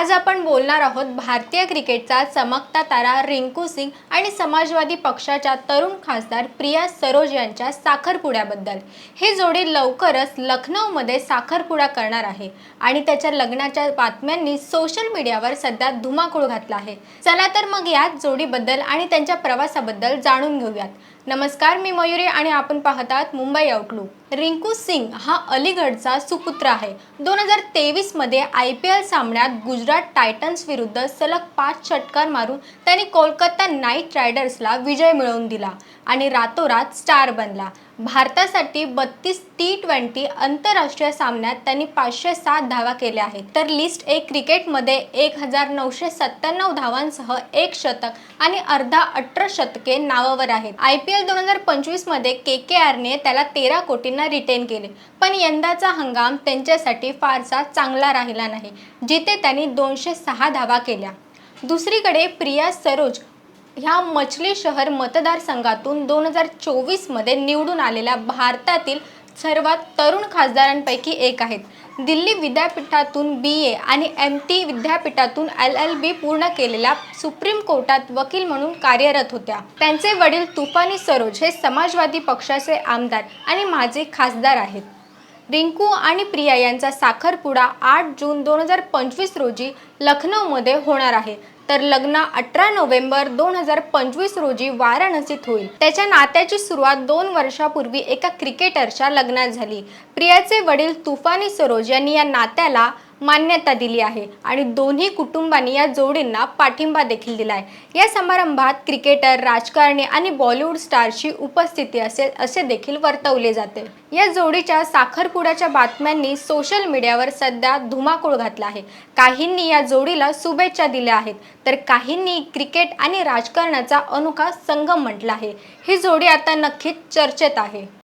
आज आपण बोलणार आहोत भारतीय क्रिकेटचा चमकता तारा रिंकू सिंग आणि समाजवादी पक्षाच्या तरुण खासदार प्रिया सरोज यांच्या साखरपुड्याबद्दल. हे जोडी लवकरच लखनौमध्ये साखरपुडा करणार आहे आणि त्याच्या लग्नाच्या बातम्यांनी सोशल मीडियावर सध्या धुमाकूळ घातला आहे. चला तर मग याच जोडीबद्दल आणि त्यांच्या प्रवासाबद्दल जाणून घेऊयात. नमस्कार मी मयुरी आणि आपण पाहतात मुंबई आउटलुक. रिंकू सिंग हा अलीगडचा सुपुत्र आहे. दोन हजार तेवीसमध्ये आय पी एल सामन्यात गुजरात टायटन्स विरुद्ध सलग पाच षटकार मारून त्यांनी कोलकाता नाईट रायडर्सला विजय मिळवून दिला आणि रातोरात स्टार बनला. भारतासाठी बत्तीस टी ट्वेंटी आंतरराष्ट्रीय सामन्यात त्यांनी पाचशे सात धावा केल्या आहेत. तर लिस्ट एक क्रिकेटमध्ये एक हजार नऊशे सत्त्याण्णव धावांसह एक शतक आणि अर्धा अठरा शतके नावावर आहेत. आय पी एल दोन हजार पंचवीसमध्ये के के आरने त्याला तेरा कोटींना रिटेन केले. पण यंदाचा हंगाम त्यांच्यासाठी फारसा चांगला राहिला नाही जिथे त्यांनी दोनशे सहा धावा केल्या. दुसरीकडे प्रिया सरोज ह्या मछली शहर मतदारसंघातून दोन हजार चोवीसमध्ये निवडून आलेल्या भारतातील सर्वात तरुण खासदारांपैकी एक आहेत. दिल्ली विद्यापीठातून बी ए आणि एम टी विद्यापीठातून एल एल बी पूर्ण केलेल्या सुप्रीम कोर्टात वकील म्हणून कार्यरत होत्या. त्यांचे वडील तुफानी सरोज हे समाजवादी पक्षाचे आमदार आणि माझे खासदार आहेत. रिंकू आणि प्रिया यांचा साखरपुडा आठ जून दोन हजार पंचवीस रोजी लखनौमध्ये होणार आहे. तर लग्न अठरा नोव्हेंबर दोन हजार पंचवीस रोजी वाराणसीत होईल. त्याच्या नात्याची सुरुवात दोन वर्षापूर्वी एका क्रिकेटरच्या लग्नात झाली. प्रियाचे वडील तुफानी सरोज यांनी या नात्याला मान्यता दिली आहे. आणि दोन्ही कुटुंबांनी या जोडींना पाठिंबा देखील दिलाय. या समारंभात क्रिकेटर राजकारणी आणि बॉलिवूड स्टारची उपस्थिती असेल असे देखील वर्तवले जाते. या जोडीच्या साखरपुड्याच्या बातम्यांनी सोशल मीडियावर सध्या धुमाकूळ घातला आहे. काहींनी या जोडीला शुभेच्छा दिल्या आहेत तर काहींनी क्रिकेट आणि राजकारणाचा अनोखा संगम म्हटला आहे. ही जोडी आता नक्कीच चर्चेत आहे.